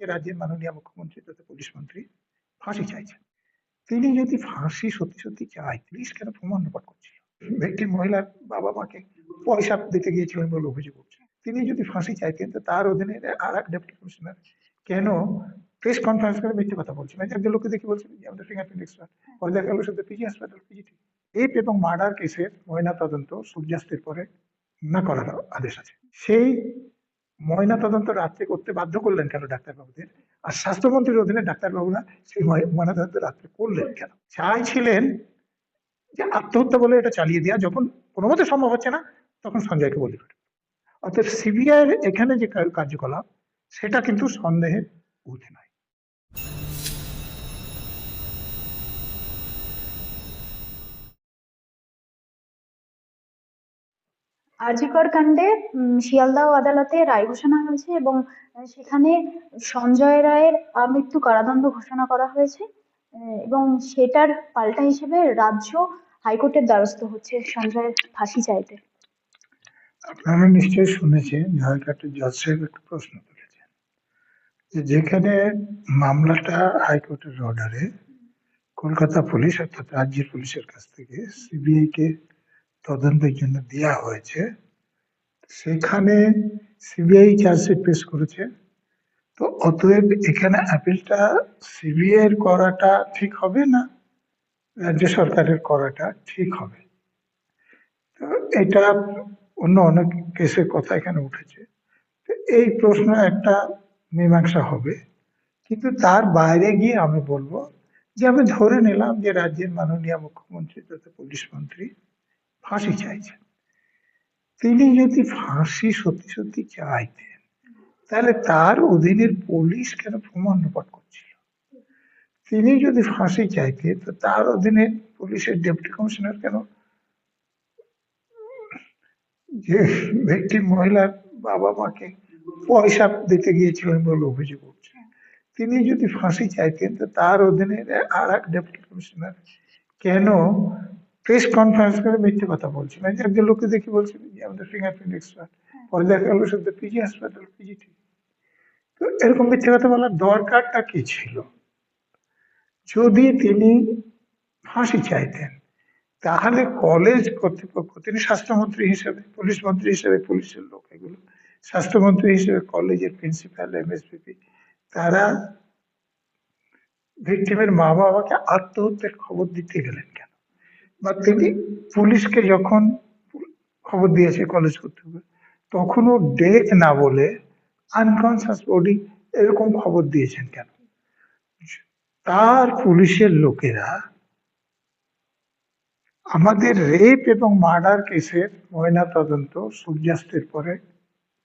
যে রাজ্যের মাননীয় মুখ্যমন্ত্রী তথা পুলিশ মন্ত্রী ফাঁসি চাইছেন। তিনি যদি ফাঁসি সত্যি সত্যি চায় পুলিশ কেন প্রমাণ লোপাট করছিল একটি মহিলার বাবা মাকে পয়সা দিতে গিয়েছিলেন বলে অভিযোগ করছে। তিনি যদি ফাঁসি চাইতেন তো তার অধীনে আর এক ডেপুটি কমিশনার কেন প্রেস কনফারেন্স করে মিথ্যে কথা বলছেন? একজন লোককে দেখে বলছেন যে আমাদের ফিঙ্গারপ্রিন্ট এক্সপার্ট পরে দেখা গেল শুধু পিজি হাসপাতাল পিজিটি রেপ এবং মার্ডার কেসের ময়না তদন্ত সূর্যাস্তের পরে না করার আদেশ আছে। সেই ময়না তদন্ত রাত্রে করতে বাধ্য করলেন কেন ডাক্তারবাবুদের? আর স্বাস্থ্যমন্ত্রীর অধীনে ডাক্তারবাবুরা সেই ময়- ময়না তদন্ত রাত্রে করলেন কেন? চাইছিলেন যে আত্মহত্যা বলে এটা চালিয়ে দেওয়া যখন কোনো মতে সম্ভব হচ্ছে না, তখন সঞ্জয়কে বলি। অর্থাৎ সিবিআই এখানে যে কার্যকলাপ, সেটা কিন্তু সন্দেহের ঊর্ধ্বে নয় আরজিকর কাণ্ডে শিয়ালদহ আদালতে রায় ঘোষণা হয়েছে এবং সেখানে সঞ্জয় রায়ের আমৃত্যু কারাদণ্ড ঘোষণা করা হয়েছে এবং সেটার পাল্টা হিসেবে রাজ্য হাইকোর্টের দ্বারস্থ হচ্ছে সঞ্জয়ের ফাঁসি চাইতে। আপনারা নিশ্চয়ই শুনেছেন একটা প্রশ্ন তুলেছেন যেখানে মামলাটা হাইকোর্টের অর্ডারে, কলকাতা পুলিশ অর্থাৎ রাজ্যের পুলিশের কাছ থেকে সিবিআই কে তদন্তের জন্য দেওয়া হয়েছে। সেখানে সিবিআই চার্জশিট পেশ করেছে। তো অতএব এখানে অ্যাপিলটা সিবিআই এর করাটা ঠিক হবে না? রাজ্য সরকারের করাটা ঠিক হবে? তো এটা অন্য অনেক কেসের কথা এখানে উঠেছে। তো এই প্রশ্ন একটা মীমাংসা হবে। কিন্তু তার বাইরে গিয়ে আমি বলব যে আমি ধরে নিলাম যে রাজ্যের মাননীয় মুখ্যমন্ত্রী তথা পুলিশ মন্ত্রী ফাঁসি চাইছেন তিনি যদি ফাঁসি সত্যি সত্যি চাইতেন, তাহলে তার অধীনের পুলিশ কেন প্রমাণ লোপাট করছিল? তিনি যদি ফাঁসি চাইতেন, তো তার অধীনে পুলিশের ডেপুটি কমিশনার কেন? যে ব্যক্তি মহিলার বাবা মাকে পয়সা দিতে গিয়েছিলেন বলে অভিযোগ উঠছে তিনি যদি ফাঁসি চাইতেন, তো তার অধীনে আর এক ডেপুটি কমিশনার কেন প্রেস কনফারেন্স করে মিথ্যে কথা বলছেন একজন লোককে দেখে বলছেন যে আমাদের ফিঙ্গারপ্রিন্ট এক্সপার্ট পরে দেখা গেল শুধু পিজি হাসপাতাল পিজিটি তো। এরকম মিথ্যে কথা বলার দরকারটা কি ছিল? যদি তিনি ফাঁসি চাইতেন, তাহলে কলেজ কর্তৃপক্ষ, তিনি স্বাস্থ্যমন্ত্রী হিসেবে, পুলিশ মন্ত্রী হিসেবে, পুলিশের লোক এগুলো, স্বাস্থ্যমন্ত্রী হিসেবে কলেজের প্রিন্সিপাল এমএসপিপি তারা ভিকটিমের মা বাবাকে আত্মহত্যার খবর দিতে গেলেন। বা তিনি পুলিশকে যখন খবর দিয়েছে কলেজ কর্তৃপক্ষ তখনও ডেথ না বলে আনকনসিয়াস বডি এরকম খবর দিয়েছেন কেন? তার পুলিশের লোকেরা আমাদের রেপ এবং মার্ডার কেসের ময়না তদন্ত সূর্যাস্তের পরে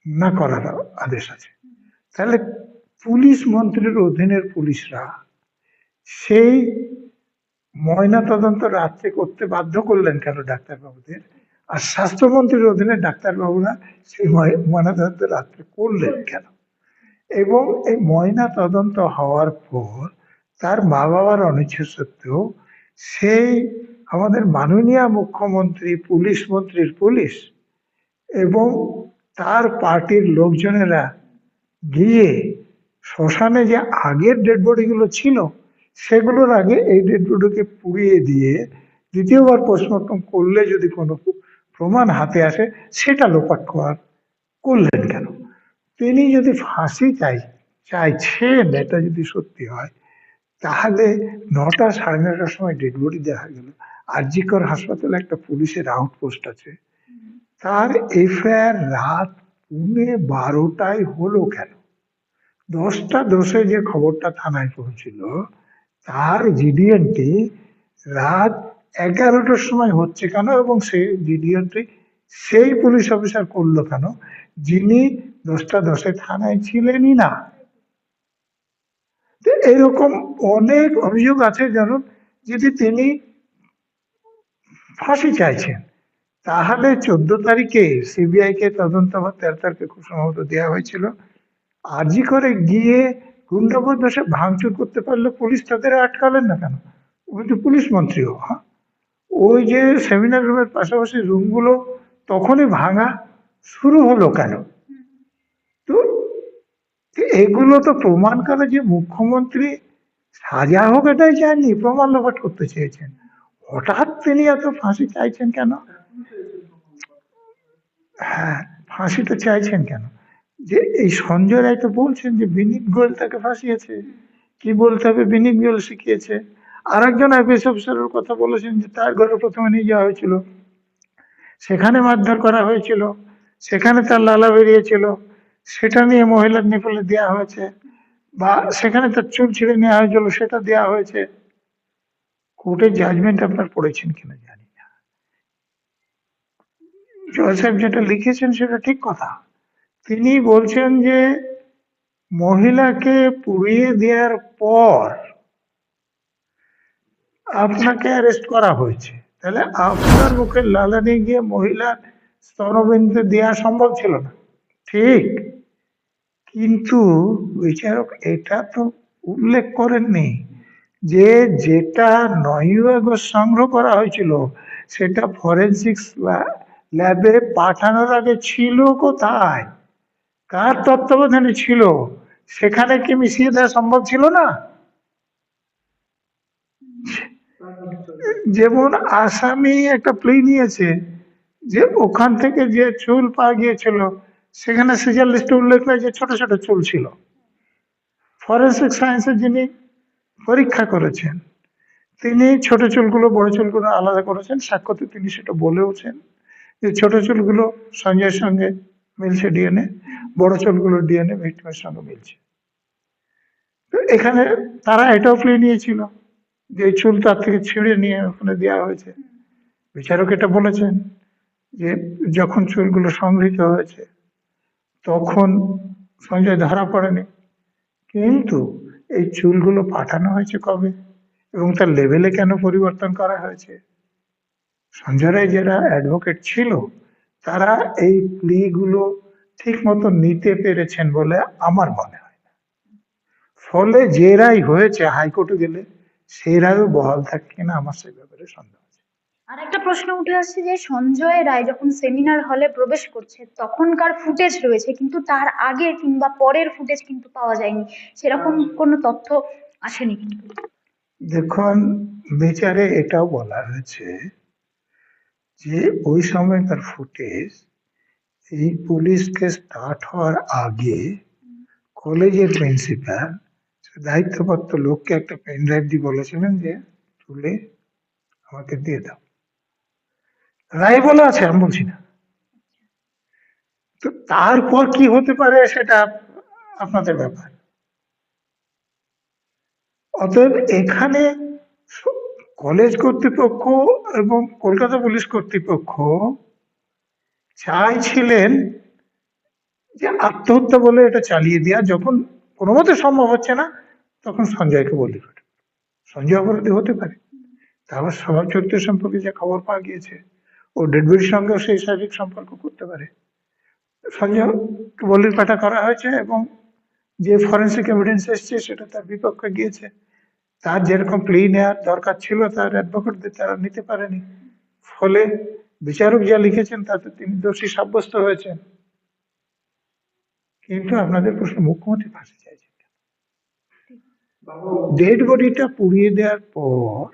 না করার আদেশ আছে। তাহলে পুলিশ মন্ত্রীর অধীনের পুলিশরা সেই ময়না তদন্ত রাত্রে করতে বাধ্য করলেন কেন ডাক্তারবাবুদের? আর স্বাস্থ্যমন্ত্রীর অধীনে ডাক্তারবাবুরা সেই ময়- ময়না তদন্ত রাত্রে করলেন কেন? এবং এই ময়না তদন্ত হওয়ার পর তার মা বাবার অনিচ্ছা সত্ত্বেও সেই আমাদের মাননীয় মুখ্যমন্ত্রী, পুলিশ মন্ত্রীর পুলিশ এবং তার পার্টির লোকজনেরা গিয়ে শ্মশানে যে আগের ডেড বডিগুলো ছিল সেগুলোর আগে এই ডেড পুড়িয়ে দিয়ে দ্বিতীয়বার পোস্টমর্টম করলে যদি কোনো প্রমাণ হাতে আসে, সেটা লোপাট করার করলেন কেন? তিনি যদি ফাঁসি চাই, চাইছেন, এটা যদি সত্যি হয়, তাহলে নটা সাড়ে নটার সময় ডেড বডি দেখা গেল। আরজিকর হাসপাতালে একটা পুলিশের আউটপোস্ট আছে। তার এফআইআর রাত পুনে বারোটায় হলো কেন? দশটা দশে যে খবরটা থানায় পৌঁছিল তার জিডিএনটি রাত এগারোটার সময় হচ্ছে কেন এবং সেই জিডিএনটি সেই পুলিশ অফিসার করল কেন? যিনি দশটা দশে থানায় ছিলেনই না। এরকম অনেক অভিযোগ আছে যেমন যদি তিনি ফাঁসি চাইছেন, তাহলে চোদ্দ তারিখে সিবিআই কে তদন্ত তেরো তারিখে খুব সম্ভবত দেওয়া হয়েছিল। আরজি করে গিয়ে গুন্ডাবদ দোষে ভাঙচুর করতে পারলে পুলিশ তাদের আটকালেন না কেন? ওই তো পুলিশ মন্ত্রীও হ্যাঁ ওই যে সেমিনার রুমের পাশাপাশি রুমগুলো তখনই ভাঙা শুরু হলো কেন? তো তো এগুলো তো প্রমাণ করে যে মুখ্যমন্ত্রী সাজা হোক এটাই চাননি, প্রমাণ লোপাট করতে চেয়েছেন। হঠাৎ তিনি এত ফাঁসি চাইছেন কেন? হ্যাঁ ফাঁসিটা চাইছেন কেন? যে এই সঞ্জয় রায় তো বলছেন যে বিনীত গোয়েল তাকে ফাঁসিয়েছে। কি বলতে হবে? বিনীত গোয়েল শিখিয়েছে। আর একজন আইপিএস অফিসারের কথা বলেছেন যে তার ঘরে প্রথমে নিয়ে যাওয়া হয়েছিল। সেখানে মারধর করা হয়েছিল। সেখানে তার লালা বেরিয়েছিল। সেটা নিয়ে মহিলার নিপলে দেওয়া হয়েছে বা সেখানে তার চুল ছিঁড়ে নেওয়া হয়েছিল, সেটা দেওয়া হয়েছে। কোর্টের জাজমেন্ট আপনার পড়েছেন কিনা জানি না। জয় সাহেব যেটা লিখেছেন সেটা ঠিক কথা। তিনি বলছেন যে, মহিলাকে পুড়িয়ে দেওয়ার পর আপনাকে অ্যারেস্ট করা হয়েছে। তাহলে আপনার মুখে লালানি গিয়ে মহিলার স্তনবিন্দু দেওয়া সম্ভব ছিল না। ঠিক। কিন্তু বিচারক এটা তো উল্লেখ করেননি যে, যেটা নয় সংগ্রহ করা হয়েছিল, সেটা ফরেন্সিক্স ল্যাবে পাঠানোর আগে ছিল কোথায়? কার তত্ত্বাবধানে ছিল? সেখানে কি মিশিয়ে দেওয়া সম্ভব ছিল না? যেমন আসামি একটা প্লে নিয়েছে যে ওখান থেকে যে চুল পাওয়া গিয়েছিল, সেখানে সিজার উল্লেখ যে ছোট ছোট চুল ছিল। ফরেন্সিক সায়েন্সের যিনি পরীক্ষা করেছেন, তিনি ছোট চুলগুলো, বড় চুলগুলো আলাদা করেছেন সাক্ষ্যতে তিনি সেটা বলেওছেন যে ছোট চুলগুলো সঞ্জয়ের সঙ্গে মিলছে ডিএনএ বড় চুলগুলো ডিএনএ ভিক্টিমের সঙ্গে মিলছে। তো এখানে তারা এটাও প্লে নিয়েছিল, যে চুল তার থেকে ছিঁড়ে নিয়ে ওখানে দেওয়া হয়েছে। বিচারক এটা বলেছেন, যে যখন চুলগুলো সংগৃহীত হয়েছে, তখন সঞ্জয় ধরা পড়েনি। কিন্তু এই চুলগুলো পাঠানো হয়েছে কবে? এবং তার লেভেলে কেন পরিবর্তন করা হয়েছে? সঞ্জয় রায় যারা অ্যাডভোকেট ছিল, তারা এই প্লিগুলো ঠিক মতো নিতে পেরেছেন বলে আমার মনে হয় না। ফলে যে রায় হয়েছে হাইকোর্টে গেলে সেই রায়ও বহাল থাকে কিনা আমার সেই ব্যাপারে সন্দেহ আছে। আর একটা প্রশ্ন উঠে আসছে যে সঞ্জয় রায় যখন সেমিনার হলে প্রবেশ করছে তখনকার ফুটেজ রয়েছে কিন্তু তার আগে কিংবা পরের ফুটেজ কিন্তু পাওয়া যায়নি। সেরকম কোনো তথ্য আসেনি দেখুন বিচারে এটাও বলা হয়েছে যে ওই সময়কার ফুটেজ এই পুলিশকে স্টার্ট হওয়ার আগে কলেজের প্রিন্সিপাল দায়িত্বপ্রাপ্ত লোককে একটা পেন ড্রাইভ দিয়ে বলেছিলেন যে, তুলে আমাকে দিয়ে দাও। রায় বলা আছে, আমি বলছি না। তো তারপর কি হতে পারে সেটা আপনাদের ব্যাপার। অতএব এখানে কলেজ কর্তৃপক্ষ এবং কলকাতা পুলিশ কর্তৃপক্ষ চাইছিলেন যে আত্মহত্যা বলে এটা চালিয়ে দেওয়া যখন কোনো মতে সম্ভব হচ্ছে না, তখন সঞ্জয়কে বলি সঞ্জয় অপরাধী হতে পারে। তারপর স্বভাব চরিত্র সম্পর্কে যে খবর পাওয়া গিয়েছে, ও ডেডবির সঙ্গেও সেই শারীরিক সম্পর্ক করতে পারে। সঞ্জয় বলির পাঠা করা হয়েছে এবং যে ফরেন্সিক এভিডেন্স এসছে সেটা তার বিপক্ষে গিয়েছে। তার যেরকম প্লি নেওয়ার দরকার ছিল, তার অ্যাডভোকেটদের তারা নিতে পারেনি। ফলে বিচারক যা লিখেছেন তাতে তিনি দোষী সাব্যস্ত হয়েছেন। কিন্তু আপনাদের প্রশ্ন, মুখ্যমন্ত্রী ফাঁসি চাইছেন ডেড বডিটা পুড়িয়ে দেওয়ার পর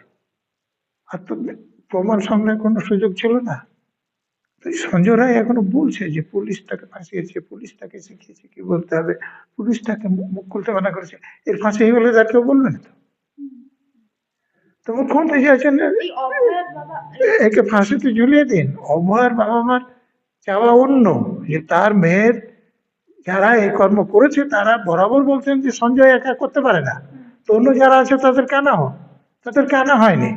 আর তো প্রমাণ সংগ্রহের কোনো সুযোগ ছিল না। সঞ্জয় রায় এখনও বলছে যে পুলিশ তাকে ফাঁসিয়েছে, পুলিশ তাকে শিখিয়েছে, কি বলতে হবে? পুলিশ তাকে মুখ খুলতে মানা করেছে। এর ফাঁসি হয়ে গেলে তার কেউ বলবে না তো? তো মুখ্যমন্ত্রী অভয়ের একে ফাঁসিতে ঝুলিয়ে দিন। অভয়ের বাবা মার চাওয়া অন্য। যে তার মেয়ের যারা এই কর্ম করেছে তারা বরাবর বলছেন যে সঞ্জয় একা করতে পারে না। তো অন্য যারা আছে তাদের কেন হয়। তাদের কেন হয়নি।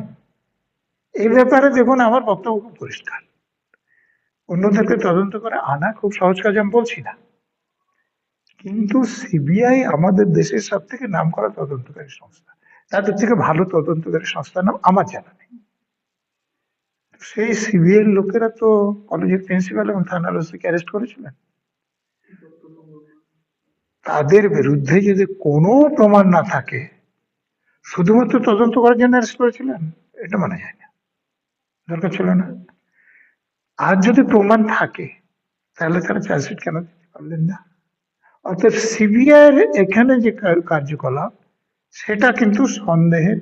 এই ব্যাপারে দেখুন আমার বক্তব্য খুব পরিষ্কার। অন্যদেরকে তদন্ত করে আনা খুব সহজ কাজ আমি বলছি না। কিন্তু সিবিআই আমাদের দেশের সব থেকে নাম করা তদন্তকারী সংস্থা। তাদের থেকে ভালো তদন্তকারী সংস্থার নাম আমার জানা নেই। সেই সিবিআই লোকেরা তো কলেজের প্রিন্সিপাল এবং থানার ওসিকে অ্যারেস্ট করেছিলেন। তাদের বিরুদ্ধে যদি কোনো প্রমাণ না থাকে, শুধুমাত্র তদন্ত করার জন্য অ্যারেস্ট করেছিলেন, এটা মানা যায় না। দরকার ছিল না। আর যদি প্রমাণ থাকে, তাহলে তারা চার্জশিট কেন দিতে পারলেন না? অর্থাৎ সিবিআইয়ের এখানে যে কার- কার্যকলাপ সেটা কিন্তু সন্দেহের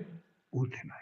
ঊর্ধ্বে নয়